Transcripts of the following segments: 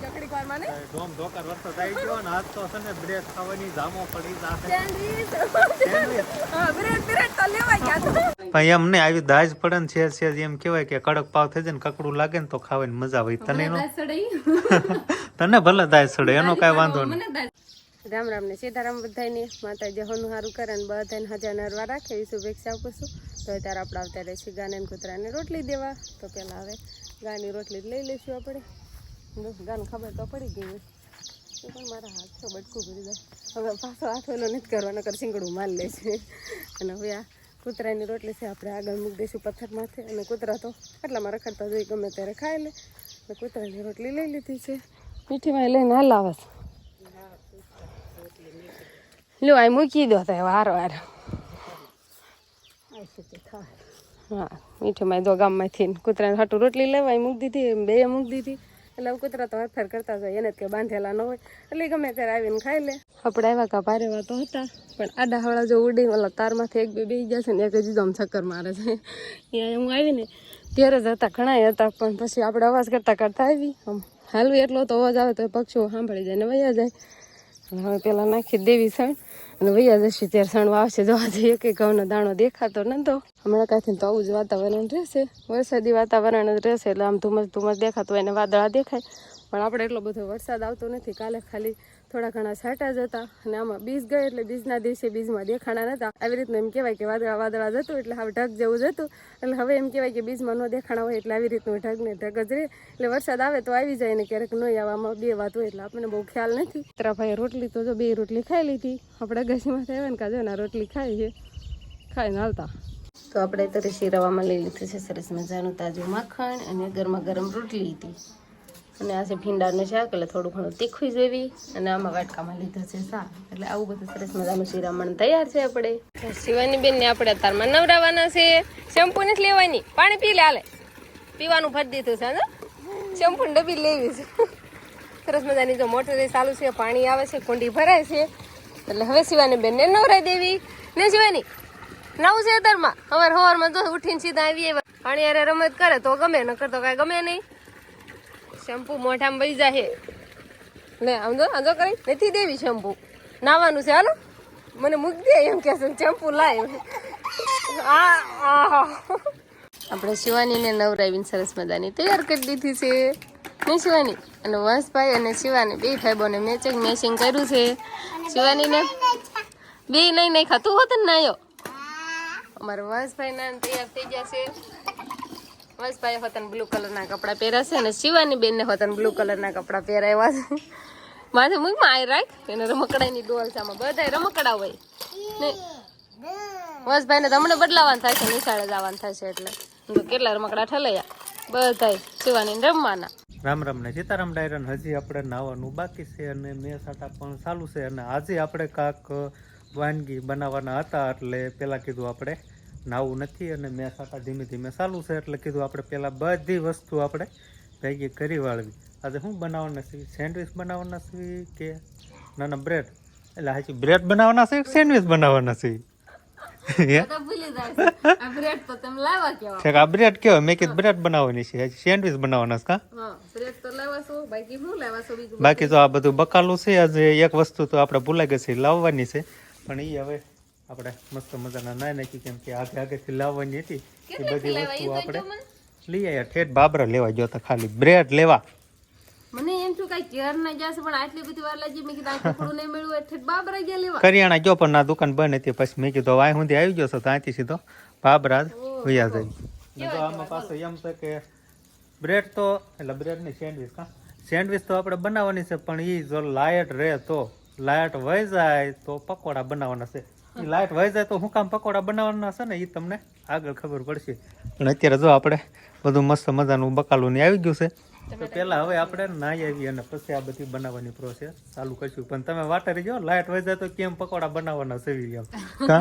ઘડીક ધોમ ધોકાર વરસાદ આવી ગયો ને આજ તો છે ને બ્રેક ખાવાની જામો પડી જાશે. સેન્ડવીચ હા બ્રેડ બ્રેડ તો લેવાય ગયા તો. ભાઈ એમ નહીં આવી દાજ પડે ને છે છે એમ કહેવાય કે કડક પાવ થઈ જાય ને કકડું લાગે ને તો ખાવાની મજા આવે. તને નો તને ભલે દાજ સડે એનો કઈ વાંધો નહીં. રામ રામ ને સીતારામ બધાને માતાજી હોનું સારું કરે ને બધાને હજાર નરવા રાખે એવી શુભેચ્છા આપું છું. તો અત્યારે આપણે આવતા રહીશું ગાને ને કૂતરાને રોટલી દેવા. તો પહેલાં હવે ગાની રોટલી જ લઈ લઈશું આપણે. ગાને ખબર તો પડી ગઈ તો પણ મારા હાથો બટકું ભરી જાય હવે પાછો હાથ ઓલો નથી કરવાનો કર સિંગડું માલ લે છે. અને હવે આ કૂતરાની રોટલી છે આપણે આગળ મૂકી દઈશું પથ્થર માથે અને કૂતરા તો આટલામાં રખડતા જોઈ ગમે ત્યારે ખાઈ લે. અને કૂતરાની રોટલી લઈ લીધી છે. મીઠીમાં લઈને હાલ આવે છે. લ્યો આ મૂકી દો તો વાર વાર હા મીઠીમાં દો ગામમાંથી. કૂતરાને હાટું રોટલી લેવાય મૂકી દીધી બે મૂકી દીધી. એટલે કૂતરા તો હરફેર કરતા જાય એને કે બાંધેલા ન હોય. એટલે ગમે ત્યારે આવીને ખાઈ લે. આપણે આવ્યા કા ભારે વાતો હતા, પણ આડા હળા જો ઉડી ઓલા તારમાંથી એક બે બે ગયા છે ને, એક હજી આમ ચક્કર મારે છે. અહીંયા હું આવીને ત્યારે જ હતા ઘણા હતા, પણ પછી આપણે અવાજ કરતા કરતા આવી. આમ હાલવી એટલો તો અવાજ આવે તો પક્ષીઓ સાંભળી જાય ને વયા જાય. હવે પેલા નાખી દેવી સણ. અને વૈયા જશે ત્યારે સણ વાવશે જોવા જઈએ કે ઘઉંનો દાણો દેખાતો નતો. હમણાં કાંઈથી તો આવું જ વાતાવરણ રહેશે. વરસાદી વાતાવરણ જ રહેશે એટલે આમ ધુમ્મસ ધુમ્મસ દેખાતું હોય ને વાદળા દેખાય. પણ આપણે એટલો બધો વરસાદ આવતો નથી. કાલે ખાલી થોડા ઘણા છાંટા જ હતા અને આમાં બીજ ગઈ એટલે બીજના દિવસે બીજમાં દેખાણા નતા. આવી રીતના એમ કહેવાય કે વાદળા વાદળા જતું એટલે હવે ઢગ જેવું જતું એટલે હવે એમ કહેવાય કે બીજમાં ન દેખાણા હોય એટલે આવી રીતનું ઢગ ને ઢગ જ રહે. એટલે વરસાદ આવે તો આવી જાય ને ક્યારેક નહીં આવવામાં બે વાત હોય એટલે આપણને બહુ ખ્યાલ નથી. તરા ભાઈ રોટલી તો જો બે રોટલી ખાઈ લીધી. આપણે ગસીમાં આવ્યા ને કાજો ના રોટલી ખાઈ છે. ખાઈને હાલતા. તો આપણે તો ઋષિ રવામાં લઈ લીધું છે સરસ મજાનું તાજું માખણ અને ગરમા ગરમ રોટલી લીધી અને આ છે ભીંડાનું શાક, એટલે થોડું ઘણું તીખું જેવી અને આમાં વાટકામાં લીધું છે શાક. એટલે આવું બધું સરસ મજાનું શિરામણ તૈયાર છે આપણે. શિવાની બેન ને આપણે અત્યારમાં નવરાવાના છે. શેમ્પુ નથી લેવાની. પાણી પી લે હાલે. પીવાનું ભરી દીધું છે ને શેમ્પુ ડબ્બી લેવી છે. સરસ મજાની જો મોટર ચાલુ છે, પાણી આવે છે, કુંડી ભરાય છે. એટલે હવે શિવાની બેન ને નવરાઈ દેવી. ને શિવાની, નવું છે અત્યારમાં. સવાર સવારમાં જો ઉઠીને સીધા આવીએ. પાણી યારે રમત કરે તો ગમે, નકર તો કાંઈ ગમે નહીં. શેમ્પુ મોઢામાં વહી જાય લે આમ જો આમ કરી. નથી દેવી શેમ્પુ. નાવાનું છે હાલો. મને મૂકી દે એમ કે શેમ્પુ લાય. આ. આપણે શિવાનીને નવરાવીને સરસ મજાની તૈયાર કરી દીધી છે. નહીં શિવાની? અને વંશભાઈ અને શિવાની બે ભાઈબોને મેચિંગ મેચિંગ કર્યું છે. શિવાનીને બે નહીં નહીં ખાતું હોત ને નાયો અમારો વંશભાઈ ના તૈયાર થઈ ગયા છે. વંશભાઈ હોતન બ્લુ કલરના કપડાં પહેર્યા છે અને શિવાની બેનને હોતન બ્લુ કલરના કપડાં પહેરાવ્યા છે. માથે મૂકમાં આઈ રાખ. એને રમકડાની ડોલ સામે બધા રમકડા હોય. નહીં વંશભાઈને તો હમણાં બદલાવાનું થાય છે, નિશાળે જવાનું થશે એટલે. કેટલા રમકડા ઠલૈયા. બધા શિવાની રમવાના. રામ રામ ને સીતારામ ડાયરન હજી આપણે નાવાનું બાકી છે અને મેં સાટા પણ ચાલુ છે અને આજે આપણે કાંક વાનગી બનાવવાના હતા એટલે પહેલાં કીધું આપણે નાવું નથી અને મેં સાટા ધીમે ધીમે ચાલુ છે એટલે કીધું આપણે પહેલાં બધી વસ્તુ આપણે ભેગી કરી વાળવી. આજે શું બનાવવાના છીએ સેન્ડવિચ બનાવવાના છીએ કે ના ના બ્રેડ? એટલે હાચી બ્રેડ બનાવવાના છે કે સેન્ડવિચ બનાવવાના છે? આ બ્રેડ કેવા? મેં કીધું બ્રેડ બનાવવાની છે. હજી સેન્ડવિચ બનાવવાના છે બાકી તો આ બધું બકાલું છે. આજે એક વસ્તુ તો આપણે ભૂલાઈ ગઈ છે લાવવાની છે. પણ એ હવે આપણે મસ્ત મજાના નાય નાખી કેમ કે આગે આગેથી લાવવાની હતી. એ બધી વસ્તુ આપણે લઈ આવ્યા ઠેઠ બાબરા લેવા ગયો હતા ખાલી બ્રેડ લેવા. મને એમ થયું કઈ કેર ના જશે પણ આટલી બધી વાર લાગી મેં કીધું આ નહીં મળ્યું એટલે બાબરા ગયા લેવા. કરિયાણા ગયો પણ ના દુકાન બંધ હતી પછી મેં કીધું વાય સુધી આવી ગયો છો તો અહીંથી સીધો બાબરા જ વયા જાય તો આમાં પાછો એમ છે કે બ્રેડ તો એટલે બ્રેડની સેન્ડવિચ હા સેન્ડવિચ તો આપણે બનાવવાની છે પણ એ જો લાયટ રહે તો લાયટ વહી જાય તો પકોડા બનાવવાના છે. એ લાયટ વહી જાય તો હું કામ પકોડા બનાવવાના છે ને એ તમને આગળ ખબર પડશે. પણ અત્યારે જો આપણે બધું મસ્ત મજાનું બકાલું આવી ગયું છે. તો પેલા હવે આપણે નાઈ આવી અને પછી આ બધી બનાવવાની પ્રોસેસ ચાલુ કરશું. પણ તમે વાટરી જો લાઈટ વહી જાય તો કેમ પકોડા બનાવવાના કા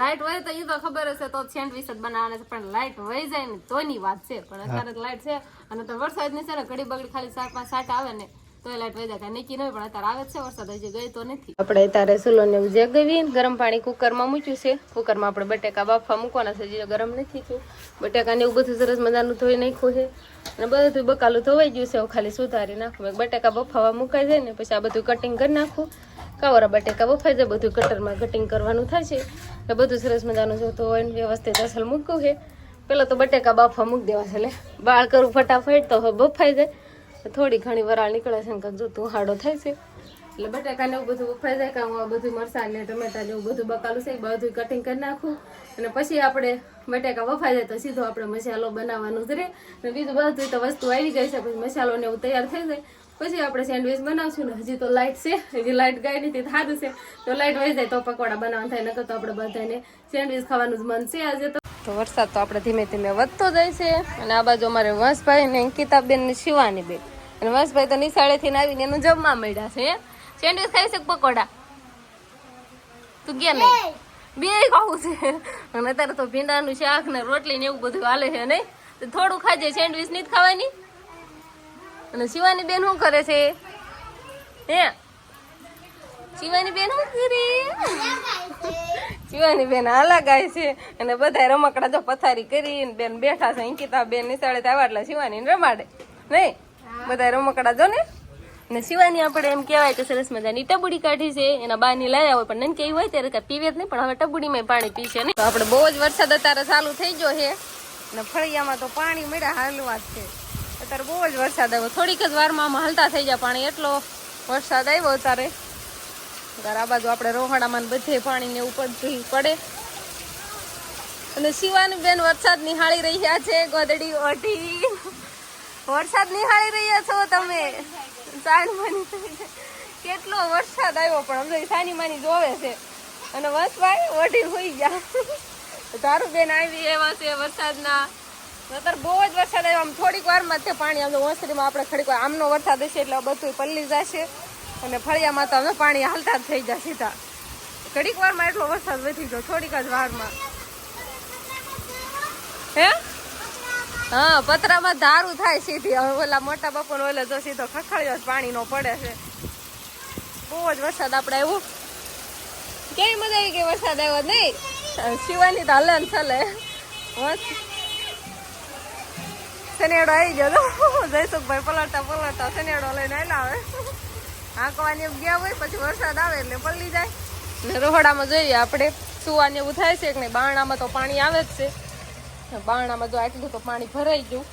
લાઈટ વહી તો એ તો ખબર હશે તો સેન્ડવિચ જ બનાવવાના છે પણ લાઈટ વહી જાય ને તોની વાત છે. પણ અત્યારે લાઈટ છે અને તો વરસાદની છે ને ઘડી બગડી ખાલી સાત પાંચ સાટ આવે ને તો લાઈટ વહી નક્કી પણ અત્યારે આવે છે વરસાદ. હજી ગયો તો નથી. આપણે અત્યારે સુલો ને એવું જે ગવી ગરમ પાણી કુકરમાં મૂક્યું છે. કુકરમાં આપણે બટેકા બાફવા મૂકવાના છે ગરમ નથી થયું. બટેકા ને એવું બધું સરસ મજાનું ધોઈ નાખ્યું છે. અને બધું બકાલું ધોવાઈ ગયું છે ખાલી સુધારી નાખું. બટેકા બફાવા મુકાઈ જાય ને, પછી આ બધું કટિંગ કરી નાખું. કાવરા બટેકા બફાઈ જાય, બધું કટરમાં કટિંગ કરવાનું થાય છે. એટલે બધું સરસ મજાનું જોતું હોય ને વ્યવસ્થિત અસલ મૂક્યું છે. પેલા તો બટેકા બાફવા મૂકી દેવા છે એટલે બાળ કરું ફટાફટ, તો બફાઈ જાય. થોડી ઘણી વરાળ નીકળે છે ને જો તું હાડો થાય છે. એટલે બટાકા ને એવું બધું ઉફાઈ જાય કાં આ બધું મરસાં ને ટમેટા ને એવું બધું બકાલું છે એ બધું કટિંગ કરી નાખું. અને પછી આપણે બટાકા વફાઈ જાય તો સીધો આપણે મસાલો બનાવવાનું જ રહે અને બીજું બધું તો વસ્તુ આવી ગઈ છે પછી મસાલો ને એવું તૈયાર થઈ જાય. પછી આપણે સેન્ડવિચ બનાવશું ને હજી તો લાઇટ છે હજી લાઇટ ગઈ નથી સારું છે. તો લાઇટ વહી જાય તો પકોડા બનાવવાનું થાય નકર તો આપણે બધાને સેન્ડવિચ ખાવાનું જ મન છે આજે તો. તો વરસાદ તો આપણે ધીમે ધીમે વધતો જાય છે. અને આ બાજુ અમારે વંશભાઈ ને અંકિતાબેન ને શિવાની બેન. અને વંશભાઈ તો નિશાળેથી આવીને એનું જમવા મળ્યા છે સેન્ડવિચ ખાઈ છે પકોડા? તું ગયા નહીં? બે. ખાવું છે. અને અત્યારે તો ભીંડાનું શાક ને રોટલી ને એવું બધું હાલે છે નહીં? તો થોડું ખાજે સેન્ડવિચ નહીં ખાવાની? અને શિવાની બેન શું કરે છે? હે? શિવાની બેન શું કરે? શિવાની બેન હાલા ગાય છે. અને બધા રમકડા જો પથારી કરીને બેન બેઠા છે. અંકિતા બેન નિશાળે આવ્યા એટલે શિવાની રમાડે. નહીં? બધા રમકડા જો ને? ને શિવાની આપણે એમ કહેવાય કે સરસ મજાની ટબુડી કાઢી છે. એના બાની લાયા હોય પણ નન કેવી હોય ત્યારે કાંઈ પીવે જ નહીં, પણ હવે ટબુડીમાં પાણી પીશે ને. તો આપણે બહુ જ વરસાદ અત્યારે ચાલુ થઈ ગયો છે. ને ફળિયામાં તો પાણી મળ્યા હાલવા છે. અત્યારે બહુ જ વરસાદ આવ્યો. થોડીક જ વારમાં આમાં હલતા થઈ જાય પાણી એટલો વરસાદ આવ્યો અત્યારે. ત્યારે આ બાજુ આપણે રોહાડામાં બધે પાણી ને ઉપર પડે. અને શિવાની બેન વરસાદ નિહાળી રહ્યા છે, ગોદડી ઓઢી. વરસાદ નિહાળી રહ્યા છો તમે. સાનમાની કેટલો વરસાદ આવ્યો પણ અમને સાની માની જોવે છે. અને વસભાઈ ઓઢી હોઈ ગયા. તારું બેન આવી એવા છે વરસાદના. નતર બહુ જ વરસાદ આવ્યો. આમ થોડીક વારમાં તે પાણી આમ ઓસરીમાં આપણે ખડીક વાર આમનો વરસાદ હશે એટલે બધું પલ્લી જશે. અને ફળિયામાં તો અમે પાણી હાલતા જ થઈ જાય સીધા. ઘડીક વારમાં એટલો વરસાદ વધી ગયો, થોડીક જ વારમાં. હે? હા, પતરામાં ધારું થાય સીધી. હવે ઓલા મોટા બાપુ ઓલે જો સીધો ખખડ્યો પાણીનો પડે છે. બહુ જ વરસાદ આપણે આવ્યો. કેવી મજા આવી ગઈ વરસાદ આવ્યો નહીં? શિવાની તો હલે ને ચલે શનેડો આવી ગયો જયસુખભાઈ પલટતા પલટતા શનેડો લઈને આવેલા આવે હાંકવાની ગયા હોય, પછી વરસાદ આવે એટલે પલળી જાય. ને રોહડામાં જોઈએ આપણે, સુવાની એવું થાય છે કે નહીં? બારણામાં તો પાણી આવે જ છે. બારણામાં જો આટલું તો પાણી ભરાઈ ગયું.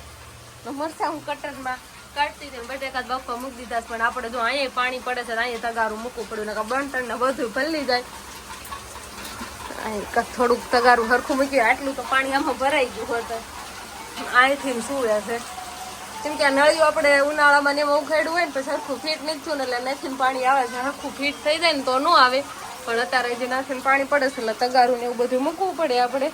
ને મરચા હું કટરમાં કાઢતી હતી બટેકા બફા મૂકી દીધા પણ આપણે જો અહીંયા પાણી પડે છે અહીંયા તગારું મૂકવું પડ્યું ને બણતણ ને બધું ભલી જાય. થોડુંક તગારું સરખું મૂક્યું આટલું તો પાણી આમાં ભરાઈ ગયું હોય તો. અહીંથી સુવે છે. કેમ કે આ નળિયું આપણે ઉનાળામાં એમાં ઉખાડ્યું હોય ને પછી સરખું ફીટ નીકળ્યું ને એટલે નાખીને પાણી આવે છે સરખું ફીટ થઈ જાય ને તો ન આવે. પણ અત્યારે જે નાખીને પાણી પડે છે એટલે તગારું ને એવું બધું મૂકવું પડે આપણે.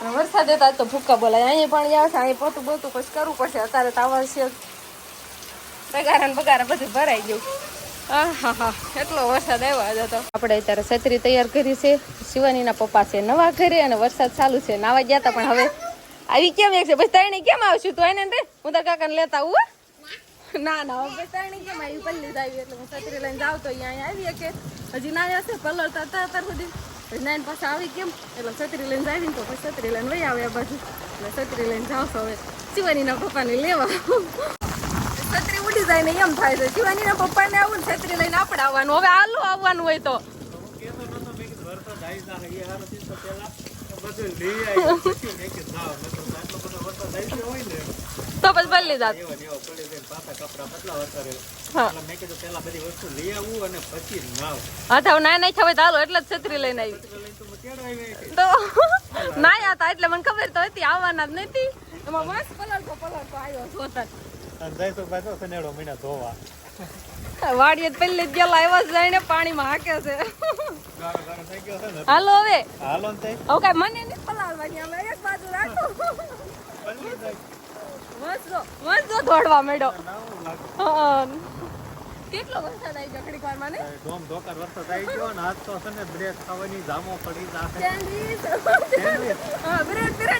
વરસાદ હતા તો ભૂક્કા બોલાય. અહીંયા પાણી આવે છે અહીંયા પોતું બોતું પછી કરવું પડશે. અત્યારે તો આવશે પગારા ને બગારા બધું ભરાઈ ગયું. આહાહા, એટલો વરસાદ આવ્યો આજે તો. આપણે અત્યારે છત્રી તૈયાર કરી છે. શિવાનીના પપ્પા છે નવા ઘરે અને વરસાદ ચાલુ છે. નાવા ગયા હતા પણ હવે આવી કેમ એક છે? પછી તરણી કેમ આવશું તું? એને હું તાર કાકાને લેતા આવું હો? ના ના હવે તરણી કેમ આવી? પલ્લી જ આવી એટલે હું છત્રી લઈને જાઉં તો અહીંયા આવીએ કે હજી ના હશે પલર તો અત્યાર સુધી. પછી નાઈન પાસે આવી કેમ એટલે છત્રી લઈને આવી તો પછી છત્રી લઈને વહી આવે પછી એટલે છત્રી લઈને જાવશો હવે શિવાનીના પપ્પાને લેવા છત્રી ઉડી જાય ને એમ થાય છે શિવાનીના પપ્પાને આવું ને છત્રી લઈને આપણે આવવાનું હવે આલું આવવાનું હોય તો તો તો તો એટલે જ છત્રી લઈને આવી. તો હતા એટલે મને ખબર તો હતી, આવવાના જ નથી. એમાં મસ્ત પલળતો પલળતો આવ્યો જોતા વાડીએ જ જ ગયેલા આવ્યા જઈને પાણીમાં હાકે છે. હાલો હવે. હાલો હવે કાંઈ મને નહીં પલાળવાની અમે એક બાજુ રાખો. મસ્ત જો દોડવા મેડો કેટલો વરસાદ આવી ગયો ઘડીક વારમાં ને ધોમ ધોકર વરસાદ આવી ગયો ને આજ તો છે ને બ્રેક ખાવાની જામો પડી જાશે. હા, બ્રેક બ્રેડ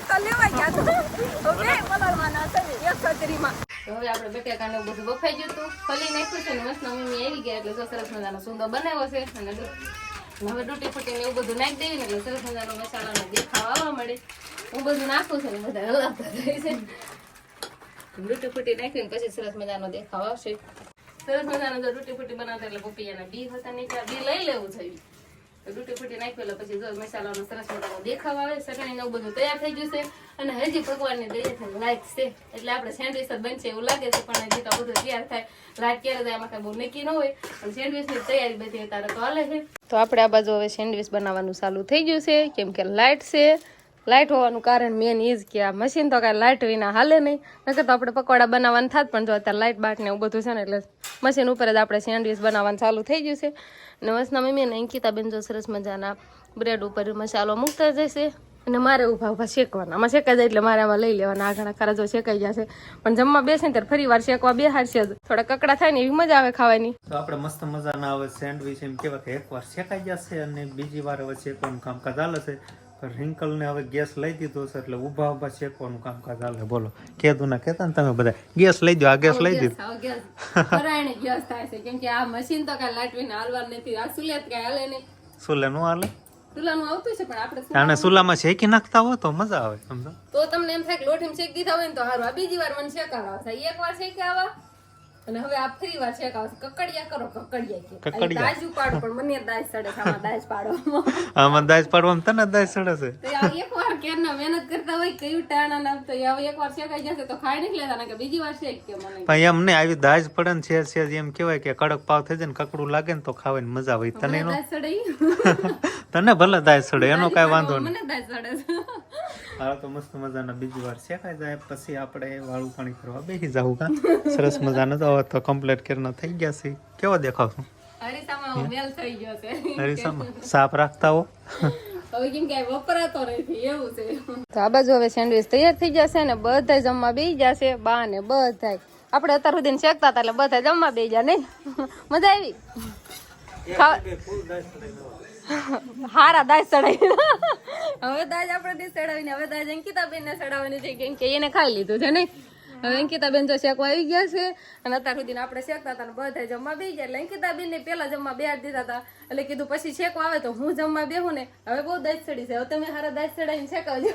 તો હવે આપણે બટેકાને બધું બફાઈ ગયું હતું. નાખ્યું છે ને મસ્ત મમ્મી આવી ગયા એટલે સરસ મજાનો સુંદર બનાવ્યો છે. અને હવે ડૂટી ફૂટીને એવું બધું નાખી દેવી ને એટલે સરસ મજાનો મસાલાનો દેખાવ આવવા મળે. હું બધું નાખું છું ને બધા હલાવતા જાય છે. ડૂટી ફૂટી નાખીને પછી સરસ મજાનો દેખાવ આવશે. સરસ મજાનો જો ડૂટી ફૂટી બનાવતા એટલે પપૈયાના બી હતા નીકળ્યા બી લઈ લેવું તો ડૂટી ફૂટી એટલે પછી જો મસાલાનો સરસ મજાનો દેખાવ આવે ચટણી ને એવું બધું તૈયાર થઈ ગયું છે. અને હજી ભગવાનની દયા થાય લાઈટ છે. એટલે આપણે સેન્ડવિચ જ બનશે એવું લાગે છે, પણ હજી તો બધું તૈયાર થાય. લાઈટ ક્યારે થાય આમાં બહુ નક્કી ન હોય. પણ સેન્ડવિચની તૈયારી બધી અત્યારે તો હાલે છે. તો આપણે આ બાજુ હવે સેન્ડવિચ બનાવવાનું ચાલુ થઈ ગયું છે. કેમ કે લાઈટ છે. લાઈટ હોવાનું કારણ મેન એ જ કે આ મશીન તો કાંઈ લાઇટ વિના હાલે નહીં. નકર તો આપણે પકોડા બનાવવાનું થાત પણ જો અત્યારે લાઈટ બાટ ને એવું બધું છે ને એટલે મશીન ઉપર જ આપણે સેન્ડવિચ બનાવવાનું ચાલુ થઈ ગયું છે. અને વસના મમ્મી અને અંકિતાબેન જો સરસ મજાના બ્રેડ ઉપર મસાલો મૂકતા જશે. અને મારે ઊભા ઊભા શેકવાના. આમાં શેકાઈ જાય એટલે મારે આમાં લઈ લેવાના. આ ઘણા ખરા જો શેકાઈ જશે પણ જમવા બેસે ત્યારે ફરી વાર શેકવા બેહાડશે જ. થોડા કકડા થાય ને એવી મજા આવે ખાવાની. તો આપણે મસ્ત મજાના હવે સેન્ડવિચ એમ કેવા કે એકવાર શેકાઈ જશે અને બીજી વાર હવે શેકવાનું કામકાજ હાલે છે. રિંકલને હવે ગેસ લઈ દીધો છે એટલે ઊભા ઊભા શેકવાનું કામકાજ હાલે. બોલો કેદું ના કહેતા ને તમે બધા? ગેસ લઈ દો આ ગેસ લઈ દીધો પરાયણે ગેસ થાય છે કેમ કે આ મશીન તો કાંઈ લાટવીને હાલવાર નથી. આ સુલેત કાંઈ હાલે નહીં. સુલે નું હાલે? સુલાનું આવતું છે પણ આપણે જાણે સુલામાં શેકી નાખતા હોય તો મજા આવે સમજો. તો તમને એમ થાય કે લોઠીમાં શેક દીધા હોય ને તો હારું. આ બીજી વાર મને શેકાવા આવશે. એક વાર શેકાવા અને હવે આ ફરી વાર છે કકડિયા કરો કકડિયા કે. કકડિયા. દાજ ઉપાડો પણ મને દાજ સડે છે આમાં દાજ પાડો આમાં દાજ પાડવામાં તને દાજ સડે છે? તો એક વાર કેરના મહેનત કરતા હોય કયું ટાણા નામ તો હવે એક વાર શેકાઈ જશે તો ખાઈ નથી લેતા કે બીજી વાર શેક કે મને. એમ નહીં આવી દાજ પડે ને છે છે એમ કહેવાય કે કડક પાવ થઈ જાય ને કકડું લાગે ને તો ખાવાની મજા હોય. તને નો દાજ સડે. તને ભલે દાય સડે એનો કાંઈ વાંધો નહીં. મને દાય સડે છે. હા તો મસ્ત મજાના બીજી વાર શેકાઈ જાય પછી આપણે વાળું પાણી કરવા બેસી જાવું કા સરસ મજાનો તો. હવે તો કમ્પ્લીટ કરીને થઈ ગયા છે. કેવો દેખાવ છું હરીસામાં હું? મેલ થઈ ગયો છે. હરીસામાં? સાફ રાખતા હો. હવે કેમ કે આ વપરાતો નથી એવું છે. તો આ બાજુ હવે સેન્ડવિચ તૈયાર થઈ જશે ને બધા જમવા બેસી જશે બા ને બધા આપણે અત્યાર સુધી શેકતા હતા એટલે બધા જમવા બે જાય નહીં. મજા આવી? હારા દાજ ચડાવી હવે દાજ આપણે દી ચડાવીને, હવે દાજ અંકિતાબેન ને ચડાવવાની કેમ કે એને ખાઈ લીધું છે નહીં. હવે અંકિતાબેન જો શેકવા આવી ગયા છે અને અત્યાર સુધી આપણે શેકતા હતા બધા જમવા બેસી ગયા. એટલે અંકિતાબેન ને પેલા જમવા બેહાડી દીધા હતા. એટલે કીધું પછી શેકવા આવે તો હું જમવા બેહું ને. હવે બહુ દાજ ચડી છે. હવે તમે હારા દાજ ચડાવીને શેકાવજો.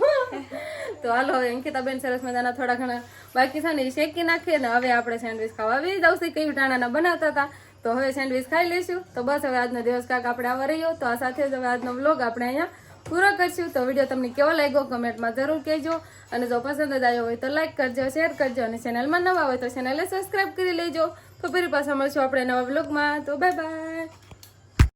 તો હાલો, હવે અંકિતાબેન સરસ મજાના થોડા ઘણા બાકી છે ને શેકી નાખીએ ને હવે આપણે સેન્ડવિચ ખાવા આવી જ આવશે કઈ ટાણાના બનાવતા હતા. તો હવે સેન્ડવિચ ખાઈ લઈશું. તો બસ હવે આજનો દિવસ કાંક આપણે આવા રહ્યો. તો આ સાથે જ હવે આજનો વ્લોગ આપણે અહીંયા પૂરો કરશું. તો વીડિયો તમને કેવો લાગ્યો કમેન્ટમાં જરૂર કહેજો. અને જો પસંદ જ આવ્યો હોય તો લાઇક કરજો, શેર કરજો અને ચેનલમાં નવા હોય તો ચેનલને સબસ્ક્રાઈબ કરી લેજો. તો ફરી પાછા મળશું આપણે નવા વ્લોગમાં. તો બાય બાય.